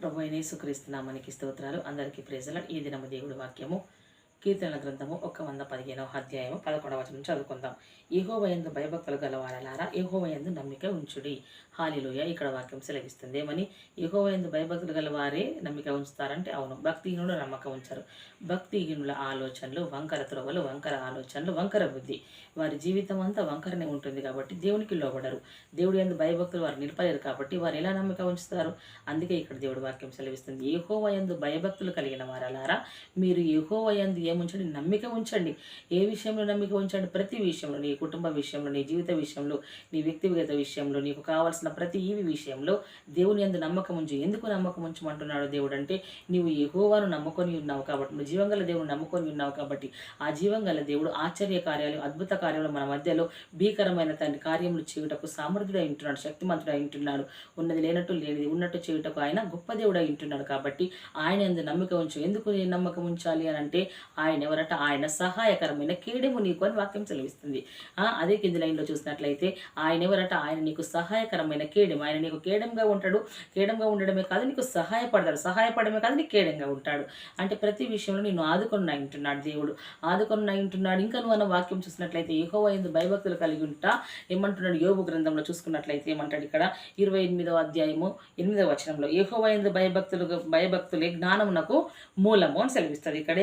ప్రభు అయిన యేసుక్రీస్తునామానికి స్తోత్రాలు. అందరికీ ప్రజల ఈ దినము దేవుడి వాక్యము. కీర్తనల గ్రంథము ఒక వంద పదిహేనవ అధ్యాయము పదకొండవ వచనం చదువుకుందాం. యెహోవయందు భయభక్తులు గలవారలారా యెహోవయందు నమ్మిక ఉంచుడి. హాలిలోయ ఇక్కడ వాక్యం సెలవిస్తుంది. ఏమని? యెహోవయందు భయభక్తులు గలవారే నమ్మిక ఉంచుతారంటే అవును. భక్తిహీనులు నమ్మక ఉంచరు. భక్తిహీనుల ఆలోచనలు వంకర త్రోవలు వంకర ఆలోచనలు వంకర బుద్ధి. వారి జీవితం అంతా వంకరనే ఉంటుంది కాబట్టి దేవునికి లోబడరు. దేవుడు ఎందు భయభక్తులు వారు నిలపలేరు కాబట్టి వారు ఎలా నమ్మిక ఉంచుతారు? అందుకే ఇక్కడ దేవుడి వాక్యం సెలవిస్తుంది. యెహోవా యందు భయభక్తులు కలిగిన వారలారా మీరు యెహోవా యందు ఏముంచండి? నమ్మిక ఉంచండి. ఏ విషయంలో నమ్మిక ఉంచండి? ప్రతి విషయంలో నీ కుటుంబ విషయంలో నీ జీవిత విషయంలో నీ వ్యక్తిగత విషయంలో నీకు కావాల్సిన ప్రతి ఈ విషయంలో దేవుని యందు నమ్మకం ఉంచు. ఎందుకు నమ్మకం ఉంచమంటున్నాడు దేవుడు అంటే నీవు యెహోవాను నమ్ముకొని ఉన్నావు కాబట్టి నువ్వు జీవంగల దేవుడు నమ్ముకొని ఉన్నావు కాబట్టి ఆ జీవంగల దేవుడు ఆశ్చర్య కార్యాలు అద్భుత కార్యాలు మన మధ్యలో భీకరమైన తండ్రి కార్యములు చేయుటకు సామర్థ్యుడై ఉంటున్నాడు శక్తిమంతుడై ఉంటున్నాడు. ఉన్నది లేనట్టు లేనిది ఉన్నట్టు చేయుటకు ఆయన గొప్ప దేవుడై ఉంటున్నాడు కాబట్టి ఆయన ఎందు నమ్మిక ఉంచు. ఎందుకు నమ్మకం ఉంచాలి అని అంటే ఆయన ఎవరట? ఆయన సహాయకరమైన కీడము నీకు అని వాక్యం సెలవిస్తుంది. అదే కింది లైన్లో చూసినట్లయితే ఆయన ఎవరట? ఆయన నీకు సహాయకరమైన కీడెం ఆయన నీకు కేడంగా ఉంటాడు. కేడంగా ఉండడమే కాదు నీకు సహాయపడతాడు. సహాయపడమే కాదు నీకు కేడంగా ఉంటాడు. అంటే ప్రతి విషయంలో నేను ఆదుకొని ఉంటున్నాడు దేవుడు. ఆదుకొని ఉంటున్నాడు. ఇంకా నువ్వు అన్న వాక్యం చూసినట్లయితే ఏహో ఎందు భయభక్తులు కలిగి ఉంటా. ఏమంటున్నాడు యోగు గ్రంథంలో చూసుకున్నట్లయితే ఏమంటాడు ఇక్కడ? ఇరవై ఎనిమిదవ అధ్యాయము ఎనిమిదవ వచనంలో ఏహో ఎందు భయభక్తులు భయభక్తులే జ్ఞానమునకు మూలము అని సెలవిస్తుంది. ఇక్కడ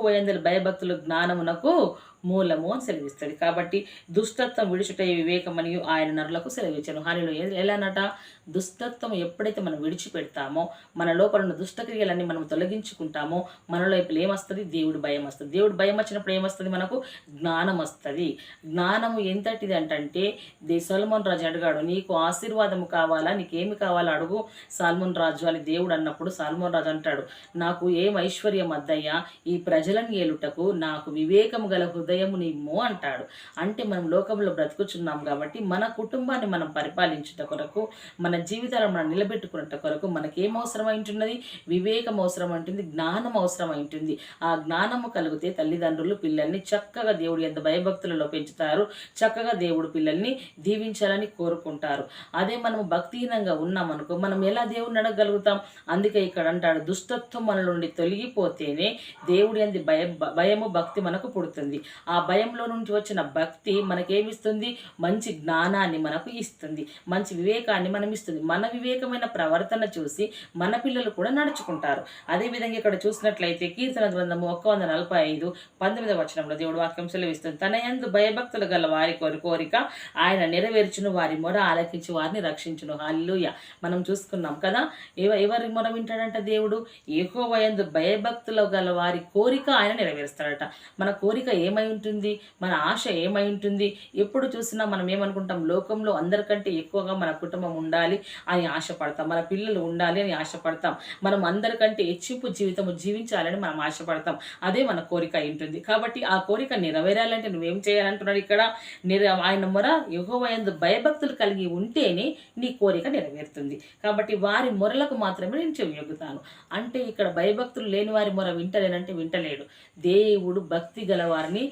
ఏమని ఏహో భయభక్తులు జ్ఞానమునకు మూలము అని సెలవిస్తుంది కాబట్టి దుష్టత్వం విడుచుట వివేకమని ఆయన నరులకు సెలవిచ్చాను హరిలో ఎలానట దుష్టత్వం ఎప్పుడైతే మనం విడిచిపెడతామో మన లోపల ఉన్న దుష్టక్రియలన్నీ మనం తొలగించుకుంటామో మనలో ఇప్పుడు ఏమొస్తుంది? దేవుడు భయం వస్తుంది. దేవుడు భయం వచ్చినప్పుడు ఏమొస్తుంది మనకు? జ్ఞానం వస్తుంది. జ్ఞానము ఎంతటిది అంటే దే సల్మోన్ రాజు అడిగాడు నీకు ఆశీర్వాదము కావాలా? నీకేమి కావాలా? అడుగు. సాల్మోన్ రాజు అని దేవుడు అన్నప్పుడు సాల్మోన్ రాజు అంటాడు నాకు ఏం ఐశ్వర్యం అద్దయ్యా ఈ ప్రజలను ఏలుటకు నాకు వివేకము గల హృదయం నిమ్ము అంటాడు. అంటే మనం లోకంలో బ్రతుకుచున్నాం కాబట్టి మన కుటుంబాన్ని మనం పరిపాలించుట కొరకు మన జీవితాలను మనం నిలబెట్టుకున్నట్టు కొరకు మనకేం అవసరమైంటున్నది? వివేకం అవసరం ఉంటుంది జ్ఞానం అవసరమై ఉంటుంది ఆ జ్ఞానము కలిగితే తల్లిదండ్రులు పిల్లల్ని చక్కగా దేవుడు ఎంత భయభక్తులలో పెంచుతారు. చక్కగా దేవుడు పిల్లల్ని దీవించాలని కోరుకుంటారు. అదే మనము భక్తిహీనంగా ఉన్నామనుకో మనం ఎలా దేవుడిని అడగగలుగుతాం? అందుకే ఇక్కడ అంటాడు దుష్టత్వం మన నుండి తొలగిపోతేనే దేవుడి అంది భయ భయము భక్తి మనకు పుడుతుంది. ఆ భయంలో నుంచి వచ్చిన భక్తి మనకేమిస్తుంది? మంచి జ్ఞానాన్ని మనకు ఇస్తుంది. మంచి వివేకాన్ని మనం ఇస్తుంది. మన వివేకమైన ప్రవర్తన చూసి మన పిల్లలు కూడా నడుచుకుంటారు. అదేవిధంగా ఇక్కడ చూసినట్లయితే కీర్తన గ్రంథము ఒక్క వంద నలభై ఐదు పంతొమ్మిదవ వచనంలో దేవుడు వాక్యం సెలవిస్తుంది. తన ఎందు భయభక్తులు గల వారి కోరి కోరిక ఆయన నెరవేర్చును వారి మొర ఆలకించి వారిని రక్షించును. హల్లుయ మనం చూసుకున్నాం కదా ఎవ ఎవరి మొర వింటాడంట దేవుడు? ఏహో వయందు భయభక్తులు గల వారి కోరిక ఆయన నెరవేరుస్తాడట. మన కోరిక ఏమై ఉంటుంది మన ఆశ ఏమై ఉంటుంది ఎప్పుడు చూసినా మనం ఏమనుకుంటాం? లోకంలో అందరికంటే ఎక్కువగా మన కుటుంబం ఉండాలి అని ఆశపడతాం. మన పిల్లలు ఉండాలి అని ఆశపడతాం. మనం అందరికంటే హెచ్చింపు జీవితం జీవించాలని మనం ఆశపడతాం. అదే మన కోరిక ఉంటుంది. కాబట్టి ఆ కోరిక నెరవేరాలంటే నువ్వేం చేయాలంటున్నాడు ఇక్కడ? నిర ఆయన మొర యహోవయందు భయభక్తులు కలిగి ఉంటేనే నీ కోరిక నెరవేరుతుంది. కాబట్టి వారి మొరలకు మాత్రమే నేను చెవియొగుతాను అంటే ఇక్కడ భయభక్తులు లేని వారి మొర వింటలేనంటే వింటలేడు. దేవుడు భక్తి గల వారిని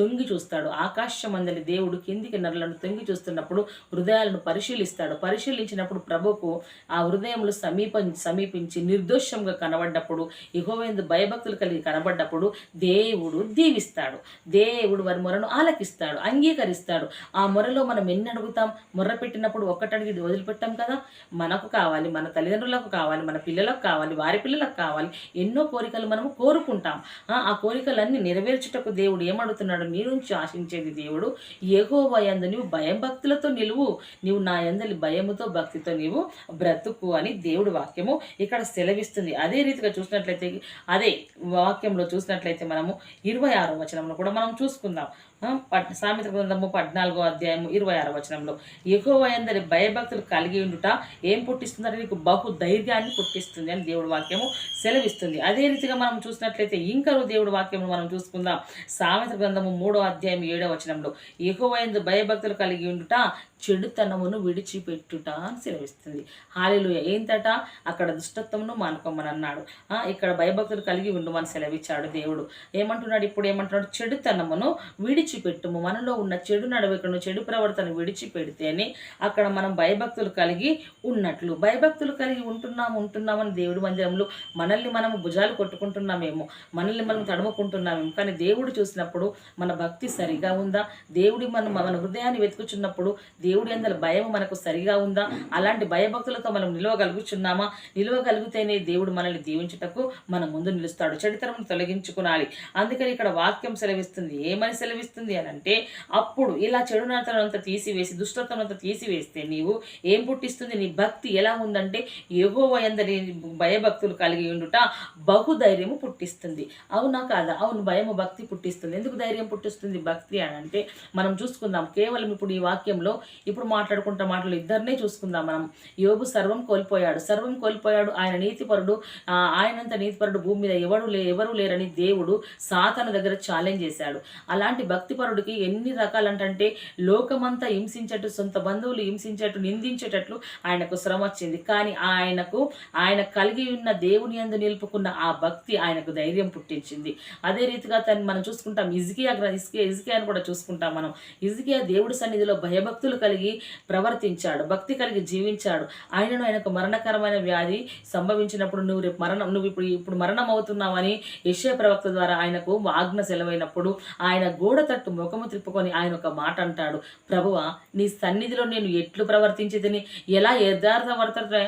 తొంగి చూస్తాడు. ఆకాశం దేవుడు కిందికి నరులను తొంగి చూస్తున్నప్పుడు హృదయాలను పరిశీలిస్తాడు. పరిశీలించినప్పుడు ప్రభుకు ఆ హృదయంలో సమీప సమీపించి నిర్దోషంగా కనబడ్డప్పుడు ఇహోవేందు భయభక్తులు కలిగి కనబడ్డప్పుడు దేవుడు దీవిస్తాడు. దేవుడు వారి మొరను ఆలకిస్తాడు అంగీకరిస్తాడు. ఆ మొరలో మనం ఎన్ని అడుగుతాం? మొర్ర పెట్టినప్పుడు ఒక్కటడిగి వదిలిపెట్టాం కదా? మనకు కావాలి మన తల్లిదండ్రులకు కావాలి మన పిల్లలకు కావాలి వారి పిల్లలకు కావాలి. ఎన్నో కోరికలు మనము కోరుకుంటాం. ఆ కోరికలన్నీ నెరవేర్చుటకు దేవుడు ఏమడుతున్నాడు? నీ నుంచి ఆశించేది దేవుడు. ఎగోవ యందు నీవు భయం భక్తులతో నిలువు. నీవు నా యందలి భయముతో భక్తితో నీవు బ్రతుకు అని దేవుడు వాక్యము ఇక్కడ సెలవిస్తుంది. అదే రీతిగా చూసినట్లయితే అదే వాక్యంలో చూసినట్లయితే మనము ఇరవై ఆరో వచనంలో కూడా మనం చూసుకుందాం. ఆ, సామెత గ్రంథము పద్నాలుగో అధ్యాయము ఇరవై ఆరో వచనంలో. ఎక్కువ అందరి భయభక్తులు కలిగి ఉండుట ఏం పుట్టిస్తుందంటే నీకు బహు ధైర్యాన్ని పుట్టిస్తుంది అని దేవుడు వాక్యము సెలవిస్తుంది. అదే రీతిగా మనం చూసినట్లయితే ఇంకను దేవుడు వాక్యము మనం చూసుకుందాం. సామెత గ్రంథము మూడో అధ్యాయం ఏడో వచనంలో ఎక్కువ భయభక్తులు కలిగి ఉండుట చెడుతనమును విడిచిపెట్టుట అని సెలవిస్తుంది. హాలిలు ఏంటట అక్కడ దుష్టత్వమును మానుకోమని అన్నాడు ఇక్కడ భయభక్తులు కలిగి ఉండమని సెలవిచ్చాడు దేవుడు. ఏమంటున్నాడు? ఇప్పుడు ఏమంటున్నాడు? చెడుతనమును విడిచిపెట్టుము. మనలో ఉన్న చెడు నడవికను చెడు ప్రవర్తన విడిచిపెడితేనే అక్కడ మనం భయభక్తులు కలిగి ఉన్నట్లు. భయభక్తులు కలిగి ఉంటున్నాము ఉంటున్నామని దేవుడి మందిరంలో మనల్ని మనము భుజాలు కొట్టుకుంటున్నామేమో. మనల్ని మనం తడుముకుంటున్నామేమో. కానీ దేవుడు చూసినప్పుడు మన భక్తి సరిగా ఉందా? దేవుడి మనం మన హృదయాన్ని వెతుకుచున్నప్పుడు దేవుడి అందరి భయం మనకు సరిగా ఉందా? అలాంటి భయభక్తులతో మనం నిలవగలుగుచున్నామా? నిలవగలిగితేనే దేవుడు మనల్ని దీవించుటకు మన ముందు నిలుస్తాడు. చరిత్రను తొలగించుకునాలి. అందుకని ఇక్కడ వాక్యం సెలవిస్తుంది. ఏమని సెలవిస్తుంది అని అంటే అప్పుడు ఇలా చెడునతనంతా తీసివేసి దుష్టతనంతా తీసివేస్తే నీవు ఏం పుట్టిస్తుంది? నీ భక్తి ఎలా ఉందంటే ఏవో ఎందరి భయభక్తులు కలిగి ఉండుట బహుధైర్యము పుట్టిస్తుంది. అవునా కాదా? అవును భయము భక్తి పుట్టిస్తుంది. ఎందుకు ధైర్యం పుట్టిస్తుంది? భక్తి అని అంటే మనం చూసుకుందాం. కేవలం ఇప్పుడు ఈ వాక్యంలో ఇప్పుడు మాట్లాడుకుంటా మాటలు ఇద్దరినే చూసుకుందాం మనం. యోగు సర్వం కోల్పోయాడు. సర్వం కోల్పోయాడు. ఆయన నీతిపరుడు ఆయనంత నీతిపరుడు భూమి మీద ఎవడు లే ఎవరు లేరని దేవుడు సాతను దగ్గర ఛాలెంజ్ చేశాడు. అలాంటి భక్తిపరుడికి ఎన్ని రకాలంటే లోకమంతా హింసించట్టు సొంత బంధువులు హింసించట్టు నిందించేటట్లు ఆయనకు శ్రమ వచ్చింది. కానీ ఆయనకు ఆయన కలిగి ఉన్న దేవుని అందు నిలుపుకున్న ఆ భక్తి ఆయనకు ధైర్యం పుట్టించింది. అదే రీతిగా తను మనం చూసుకుంటాం. ఇజికియా గ్ర- ఇజ్కియా అని కూడా చూసుకుంటాం మనం. ఇజికియా దేవుడి సన్నిధిలో భయభక్తులు కలిగి కలిగి ప్రవర్తించాడు భక్తి కలిగి జీవించాడు. ఆయనను ఆయనకు మరణకరమైన వ్యాధి సంభవించినప్పుడు నువ్వు రేపు మరణం నువ్వు ఇప్పుడు ఇప్పుడు మరణం అవుతున్నావని యశ్య ప్రవక్త ద్వారా ఆయనకు ఆజ్ఞ సెలవైనప్పుడు ఆయన గోడ తట్టు ముఖము త్రిప్పుకొని ఆయన ఒక మాట అంటాడు ప్రభువా నీ సన్నిధిలో నేను ఎట్లు ప్రవర్తించేదని ఎలా యథార్థ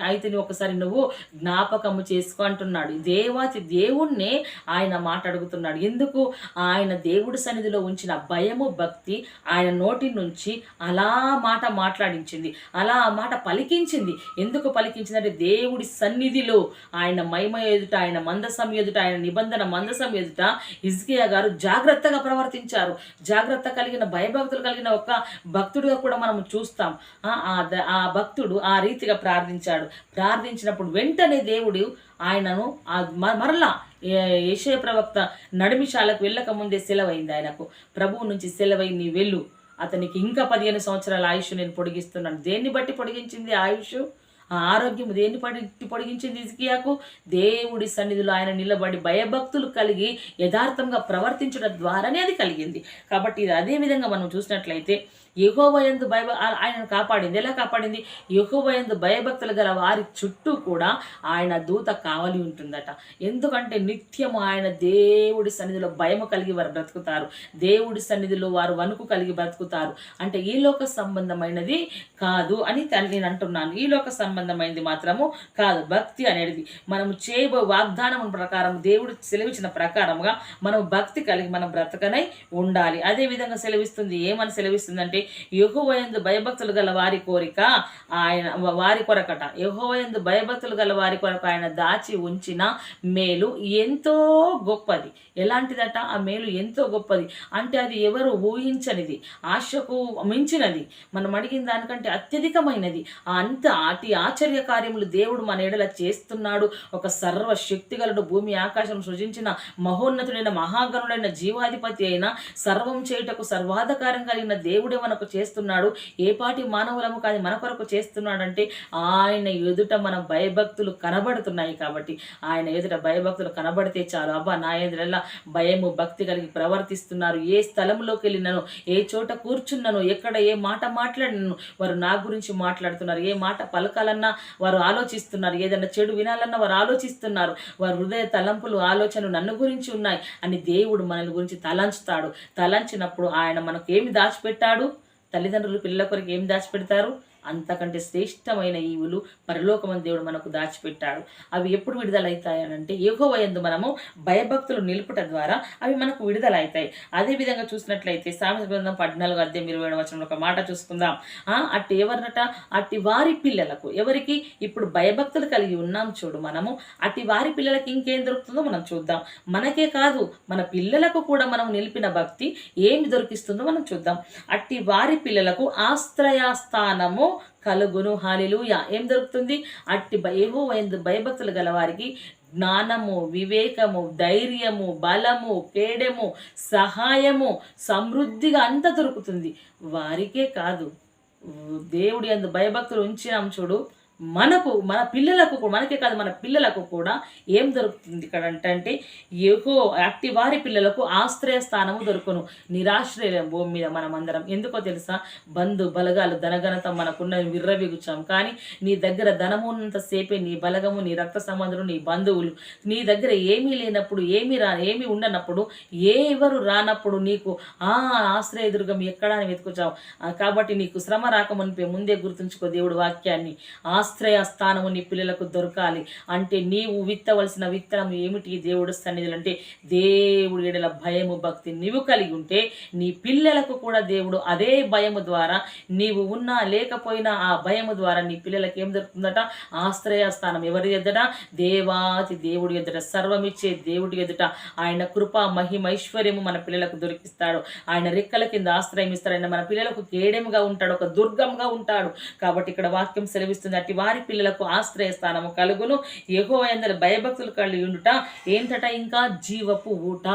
అయితే ఒకసారి నువ్వు జ్ఞాపకము చేసుకో అంటున్నాడు. దేవాతి దేవుణ్ణే ఆయన మాట అడుగుతున్నాడు. ఎందుకు? ఆయన దేవుడి సన్నిధిలో ఉంచిన భయము భక్తి ఆయన నోటి నుంచి అలా మా మాట మాట్లాడించింది. అలా ఆ మాట పలికించింది. ఎందుకు పలికించిందంటే దేవుడి సన్నిధిలో ఆయన మహిమ ఎదుట ఆయన మందసం ఎదుట ఆయన నిబంధన మందసం ఎదుట ఇజ్కియా గారు జాగ్రత్తగా ప్రవర్తించారు. జాగ్రత్త కలిగిన భయభక్తులు కలిగిన ఒక భక్తుడిగా కూడా మనం చూస్తాం. ఆ, ఆ భక్తుడు ఆ రీతిగా ప్రార్థించాడు. ప్రార్థించినప్పుడు వెంటనే దేవుడు ఆయనను మ- మరలా యశయ ప్రవక్త నడిమిషాలకు వెళ్ళక ముందే సెలవైంది ఆయనకు. ప్రభువు నుంచి సెలవై నీ వెళ్ళు. అతనికి ఇంకా పదిహేను సంవత్సరాల ఆయుష్ నేను పొడిగిస్తున్నాను. దేన్ని బట్టి పొడిగించింది ఆయుష్? ఆ ఆరోగ్యం దేన్ని పడి పొడిగించింది ఇజ్కియాకు దేవుడి సన్నిధిలో ఆయన నిలబడి భయభక్తులు కలిగి యథార్థంగా ప్రవర్తించడం ద్వారానే అది కలిగింది. కాబట్టి ఇది అదే విధంగా మనం చూసినట్లయితే యహోవయందు భయ ఆయనను కాపాడింది. ఎలా కాపాడింది? యహోవయందు భయభక్తులు గల వారి చుట్టూ కూడా ఆయన దూత కావలి ఉంటుందట. ఎందుకంటే నిత్యము ఆయన దేవుడి సన్నిధిలో భయము కలిగి వారు బ్రతుకుతారు. దేవుడి సన్నిధిలో వారు వణుకు కలిగి బ్రతుకుతారు. అంటే ఈ లోక సంబంధమైనది కాదు అని నేను అంటున్నాను. ఈ లోక సంబంధమైనది మాత్రము కాదు. భక్తి అనేది మనము చేయబో వాగ్దానం ప్రకారం దేవుడు సెలవిచ్చిన ప్రకారముగా మనం భక్తి కలిగి మనం బ్రతకనై ఉండాలి. అదే విధంగా సెలవిస్తుంది. ఏమని సెలవిస్తుందంటే యహోవయందు భయభక్తులు గల వారి కోరిక ఆయన వారి కొరకట. యహోవయందు భయభక్తులు గల వారి కొరకు ఆయన దాచి ఉంచిన మేలు ఎంతో గొప్పది. ఎలాంటిదట? ఆ మేలు ఎంతో గొప్పది. అంటే అది ఎవరు ఊహించనిది. ఆశకు మించినది. మనం అడిగిన దానికంటే అత్యధికమైనది. ఆ అంత అతి ఆశ్చర్య కార్యములు దేవుడు మన ఎడల చేస్తున్నాడు. ఒక సర్వశక్తిగలడు భూమి ఆకాశం సృజించిన మహోన్నతుడైన మహాగణుడైన జీవాధిపతి అయిన సర్వం చేయుటకు సర్వాధికారం కలిగిన దేవుడే మనకు చేస్తున్నాడు. ఏ పాటి మానవులము కాదు మన కొరకు చేస్తున్నాడంటే ఆయన ఎదుట మన భయభక్తులు కనబడుతున్నాయి కాబట్టి ఆయన ఎదుట భయభక్తులు కనబడితే చాలు. అబ్బా నా ఎదురెల్లా భయము భక్తి కలిగి ప్రవర్తిస్తున్నారు. ఏ స్థలంలోకి వెళ్ళినను ఏ చోట కూర్చున్నాను ఎక్కడ ఏ మాట మాట్లాడినను వారు నా గురించి మాట్లాడుతున్నారు. ఏ మాట వినాలన్నా వారు ఆలోచిస్తున్నారు. ఏదైనా చెడు వినాలన్నా వారు ఆలోచిస్తున్నారు. వారి హృదయ తలంపులు ఆలోచనలు నన్ను గురించి ఉన్నాయి అని దేవుడు మనల్ని గురించి తలంచుతాడు. తలంచినప్పుడు ఆయన మనకు ఏమి దాచిపెట్టాడు? తల్లిదండ్రులు పిల్లల కొరకు ఏమి దాచిపెడతారు? అంతకంటే శ్రేష్టమైన ఈవులు పరలోకమని దేవుడు మనకు దాచిపెట్టాడు. అవి ఎప్పుడు విడుదలవుతాయనంటే ఏహోవ యందు మనము భయభక్తులు నిలుపుట ద్వారా అవి మనకు విడుదలవుతాయి అదే విధంగా చూసినట్లయితే సామెత గ్రంథం పద్నాలుగు అధ్యాయం ఇరవై ఏడు వచనంలో ఒక మాట చూసుకుందాం. అట్టి ఎవరినట? అట్టి వారి పిల్లలకు. ఎవరికి? ఇప్పుడు భయభక్తులు కలిగి ఉన్నాం చూడు మనము. అట్టి వారి పిల్లలకి ఇంకేం దొరుకుతుందో మనం చూద్దాం. మనకే కాదు మన పిల్లలకు కూడా మనం నిలిపిన భక్తి ఏమి దొరికిస్తుందో మనం చూద్దాం. అట్టి వారి పిల్లలకు ఆశ్రయస్థానము కలుగును. హాలిలుయ ఏం దొరుకుతుంది అట్టి భయహో భయభక్తులు గలవారికి జ్ఞానము వివేకము ధైర్యము బలము పేడము సహాయము సమృద్ధిగా అంత దొరుకుతుంది. వారికే కాదు. దేవుడి అందు భయభక్తులు ఉంచినాం చూడు. మనకు మన పిల్లలకు మనకే కాదు మన పిల్లలకు కూడా ఏం దొరుకుతుంది ఇక్కడ అంటే ఎగో అట్టి వారి పిల్లలకు ఆశ్రయ స్థానము దొరుకును. నిరాశ్రయ భూమి మీద మనం అందరం ఎందుకో తెలుసా? బంధు బలగాలు ధనఘనత మనకున్న విర్రవిగుచ్చాం. కానీ నీ దగ్గర ధనము ఉన్నంతసేపే నీ బలగము నీ రక్త సంబంధులు నీ బంధువులు. నీ దగ్గర ఏమీ లేనప్పుడు ఏమీ రా ఏమీ ఉండనప్పుడు ఏ ఎవరు రానప్పుడు నీకు ఆ ఆశ్రయ దుర్గం ఎక్కడా అని వెతుకుచావు. కాబట్టి నీకు శ్రమ రాకమునిపే ముందే గుర్తుంచుకో దేవుడు వాక్యాన్ని. ఆ ఆశ్రయస్థానము నీ పిల్లలకు దొరకాలి. అంటే నీవు విత్తవలసిన విత్తనం ఏమిటి? దేవుడు సన్నిధులు అంటే దేవుడి ఎడల భయము భక్తి నీవు కలిగి ఉంటే నీ పిల్లలకు కూడా దేవుడు అదే భయము ద్వారా నీవు ఉన్నా లేకపోయినా ఆ భయము ద్వారా నీ పిల్లలకి ఏం దొరుకుతుందట? ఆశ్రయ స్థానం ఎవరి ఎదుట దేవాతి దేవుడి ఎదుట సర్వమిచ్చే దేవుడి ఎదుట ఆయన కృప మహిమైశ్వర్యము మన పిల్లలకు దొరికిస్తాడు. ఆయన రెక్కల కింద ఆశ్రయం ఇస్తాడు. ఆయన మన పిల్లలకు కేడెముగా ఉంటాడు. ఒక దుర్గంగా ఉంటాడు. కాబట్టి ఇక్కడ వాక్యం సెలవిస్తుంది. అట్టి వారి పిల్లలకు ఆశ్రయస్థానము కలుగును. ఎగో ఎందరి భయభక్తులు కలిగి ఉండుట ఏంటట ఇంకా జీవపు ఊట.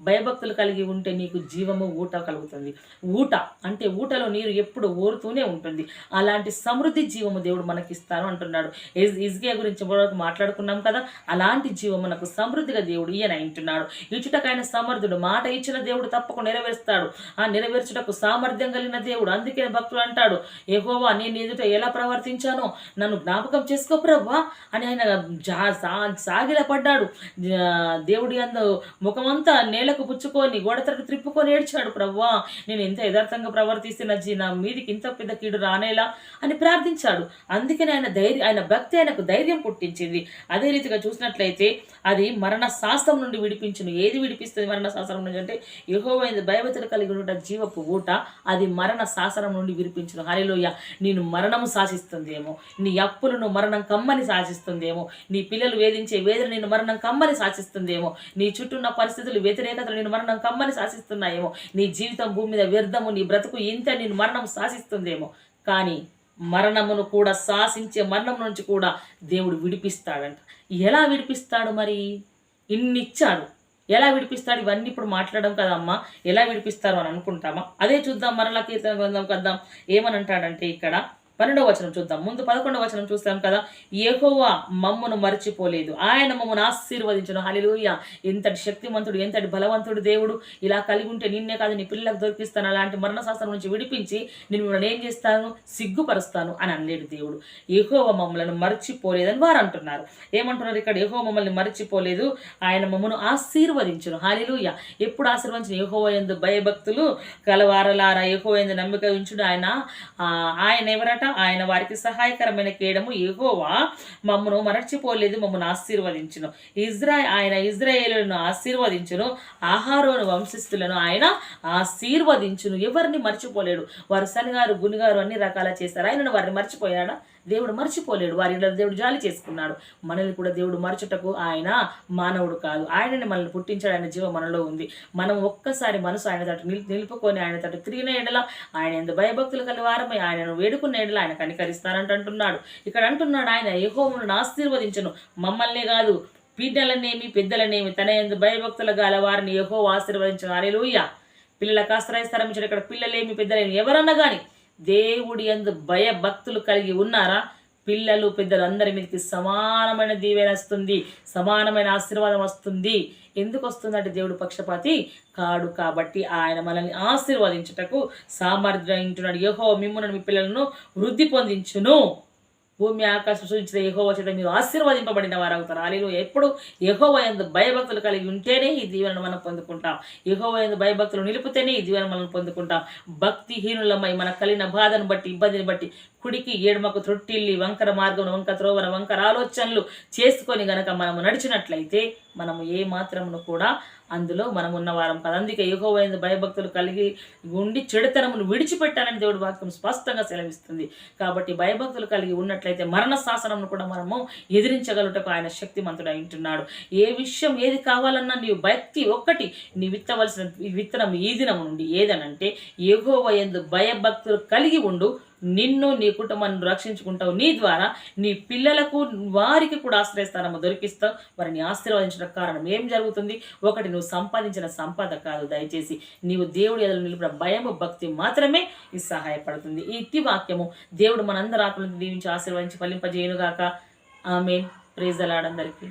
భయభక్తులు కలిగి ఉంటే నీకు జీవము ఊట కలుగుతుంది. ఊట అంటే ఊటలో నీరు ఎప్పుడు ఊరుతూనే ఉంటుంది. అలాంటి సమృద్ధి జీవము దేవుడు మనకి ఇస్తాను అంటున్నాడు. ఇజ్ ఇజ్గియా గురించి మాట్లాడుకున్నాం కదా? అలాంటి జీవము మనకు సమృద్ధిగా దేవుడు ఈయన అంటున్నాడు ఇచ్చుటకైన సమర్థుడు మాట ఇచ్చిన దేవుడు తప్పకుండా నెరవేరుస్తాడు. ఆ నెరవేర్చుటకు సామర్థ్యం కలిగిన దేవుడు అందుకే భక్తుడు అంటాడు ఏహోవా నేను ఎదుట ఎలా ప్రవర్తించానో? నన్ను జ్ఞాపకం చేసుకో ప్రభా అని ఆయన జా సా- దేవుడి అందు ముఖమంతా నేలకు పుచ్చుకొని గోడతరకు త్రిప్పుకొని ఏడ్చాడు ప్రవ్వా. నేను ఎంత యథార్థంగా ప్రవర్తిస్తే నా జీ- నా మీదికి ఇంత పెద్ద కీడు రానేలా అని ప్రార్థించాడు. అందుకని ఆయన ధైర్యం ఆయన భక్తి ఆయనకు ధైర్యం పుట్టించింది. అదే రీతిగా చూసినట్లయితే అది మరణ శాస్త్రం నుండి విడిపించును. ఏది విడిపిస్తుంది మరణ శాస్త్రం నుంచి అంటే యెహోవైన భయభక్తులు కలిగి ఉన్న జీవపు ఊట అది మరణ శాసనం నుండి విడిపించును. హరిలోయ నేను మరణము శాసిస్తుందేమో. నీ అప్పులను మరణం కమ్మని శాసిస్తుందేమో. నీ పిల్లలు వేధించే వేదన నేను మరణం కమ్మని శాసిస్తుందేమో. నీ చుట్టూ ఉన్న పరిస్థితులు వ్యతిరేకతలు నేను మరణం కమ్మని శాసిస్తున్నాయేమో. నీ జీవితం భూమి మీద వ్యర్థము నీ బ్రతుకు ఇంత నేను మరణం శాసిస్తుందేమో. కానీ మరణమును కూడా శాసించే మరణం నుంచి కూడా దేవుడు విడిపిస్తాడంట. ఎలా విడిపిస్తాడు మరి? ఇన్ని ఇచ్చాడు ఎలా విడిపిస్తాడు? ఇవన్నీ ఇప్పుడు మాట్లాడడం కదమ్మా. ఎలా విడిపిస్తారు అని అనుకుంటామా? అదే చూద్దాం మరలా కీర్తన గ్రంథం కద్దాం. ఏమని అంటాడంటే ఇక్కడ పన్నెండవ వచనం చూద్దాం. ముందు పదకొండవ వచనం చూస్తాం కదా. ఎహోవా మమ్మను మర్చిపోలేదు. ఆయన మమ్మను ఆశీర్వదించను. హల్లెలూయా. ఎంతటి శక్తిమంతుడు ఎంతటి బలవంతుడు దేవుడు. ఇలా కలిగి ఉంటే నిన్నే కాదు నీ పిల్లలకు దొరికిస్తాను. అలాంటి మరణ శాస్త్రం నుంచి విడిపించి నేను మిమ్మల్ని ఏం చేస్తాను? సిగ్గుపరుస్తాను అని అనలేడు దేవుడు. ఎహోవ మమ్మలను మర్చిపోలేదని వారు అంటున్నారు. ఏమంటున్నారు ఇక్కడ? ఎహో మమ్మల్ని మర్చిపోలేదు. ఆయన మమ్మను ఆశీర్వదించను. హాలిలుయ ఎప్పుడు ఆశీర్వదించిన ఎహో ఎందు భయభక్తులు కలవారలారా? ఎహో ఎందు నమ్మిక ఉంచుడు ఆయన. ఆయన ఎవరట? ఆయన వారికి సహాయకరమైన కేడము ఎగోవా మమ్మను మరచిపోలేదు మమ్మను ఆశీర్వదించును. ఇజ్రాయ్ ఆయన ఇజ్రాయేలును ఆశీర్వదించును ఆహారోను వంశస్థులను ఆయన ఆశీర్వదించును. ఎవరిని మర్చిపోలేడు? వారు శనిగారు గునిగారు అన్ని రకాల చేశారు. ఆయనను వారిని మర్చిపోయాడా? దేవుడు మర్చిపోలేడు. వారి దేవుడు జాలి చేసుకున్నాడు. మనల్ని కూడా దేవుడు మరచుటకు ఆయన మానవుడు కాదు. ఆయనని మనల్ని పుట్టించాడు. ఆయన జీవం మనలో ఉంది. మనం ఒక్కసారి మనసు ఆయన తట్టు నిలుపుకొని ఆయన తట్టు తిరిగిన ఎడల ఆయన ఎంత భయభక్తులు కలిగి వారమై ఆయనను వేడుకున్న ఎడల ఆయన కనికరిస్తారంట అంటున్నాడు. ఇక్కడ అంటున్నాడు ఆయన యెహోవాను ఆశీర్వదించను. మమ్మల్ని కాదు పీడ్డలనేమి పెద్దలనేమి తన ఎందు భయభక్తులు గల వారిని యహో ఆశీర్వదించిన. అరేలుయ్య పిల్లలకు ఆశ్రయస్థలం ఇక్కడ పిల్లలేమి పెద్దలేమి ఎవరన్నా కానీ దేవుడి ఎందు భయభక్తులు కలిగి ఉన్నారా? పిల్లలు పెద్దలు అందరి మీదకి సమానమైన దీవెన వస్తుంది సమానమైన ఆశీర్వాదం వస్తుంది. ఎందుకు వస్తుందంటే దేవుడు పక్షపాతి కాడు కాబట్టి ఆయన మనల్ని ఆశీర్వదించుటకు సామర్థ్యం ఇంటున్నాడు యహో మిమ్మల్ని మీ పిల్లలను వృద్ధి పొందించును. భూమి ఆకాశం సూచించిన యహోవ చేత మీరు ఆశీర్వదింపబడిన వారు అలీలు ఎప్పుడు యహోవ ఎందు భయభక్తులు కలిగి ఉంటేనే ఈ దీవెనను మనం పొందుకుంటాం. యహోవ ఎందు భయభక్తులు నిలిపితేనే ఈ దీవెన మనం పొందుకుంటాం. భక్తిహీనులమై మన కలిగిన బాధను బట్టి ఇబ్బందిని బట్టి కుడికి ఏడుమకు త్రొట్టిల్లి వంకర మార్గం వంక త్రోవన వంకర ఆలోచనలు చేసుకొని గనక మనము నడిచినట్లయితే మనము ఏ మాత్రమును కూడా అందులో మనం ఉన్నవారం కదా. అందుకే యెహోవా భయభక్తులు కలిగి ఉండి చెడుతనమును విడిచిపెట్టాలని దేవుడు వాక్యం స్పష్టంగా సెలవిస్తుంది. కాబట్టి భయభక్తులు కలిగి ఉన్నట్లయితే మరణ శాసనమును కూడా మనము ఎదిరించగలుగుటకు ఆయన శక్తిమంతుడు ఉంటున్నాడు. ఏ విషయం ఏది కావాలన్నా నీవు భక్తి ఒక్కటి నీ విత్తవలసిన విత్తనం ఈ దినం నుండి ఏదనంటే ఎగోవయందు యందు భయభక్తులు కలిగి ఉండు నిన్ను నీ కుటుంబాన్ని రక్షించుకుంటావు. నీ ద్వారా నీ పిల్లలకు వారికి కూడా ఆశ్రయస్థానము దొరికిస్తావు వారిని ఆశీర్వదించడం కారణం ఏం జరుగుతుంది? ఒకటి నువ్వు సంపాదించిన సంపద కాదు. దయచేసి నీవు దేవుడి ఎదురు నిలిపిన భయము భక్తి మాత్రమే ఇది సహాయపడుతుంది. ఈ ఇట్టి వాక్యము దేవుడు మనందరి ఆత్మలను దీవించి ఆశీర్వదించి ఫలింపజేయునుగాక. ఆమె ప్రేజలాడందరికీ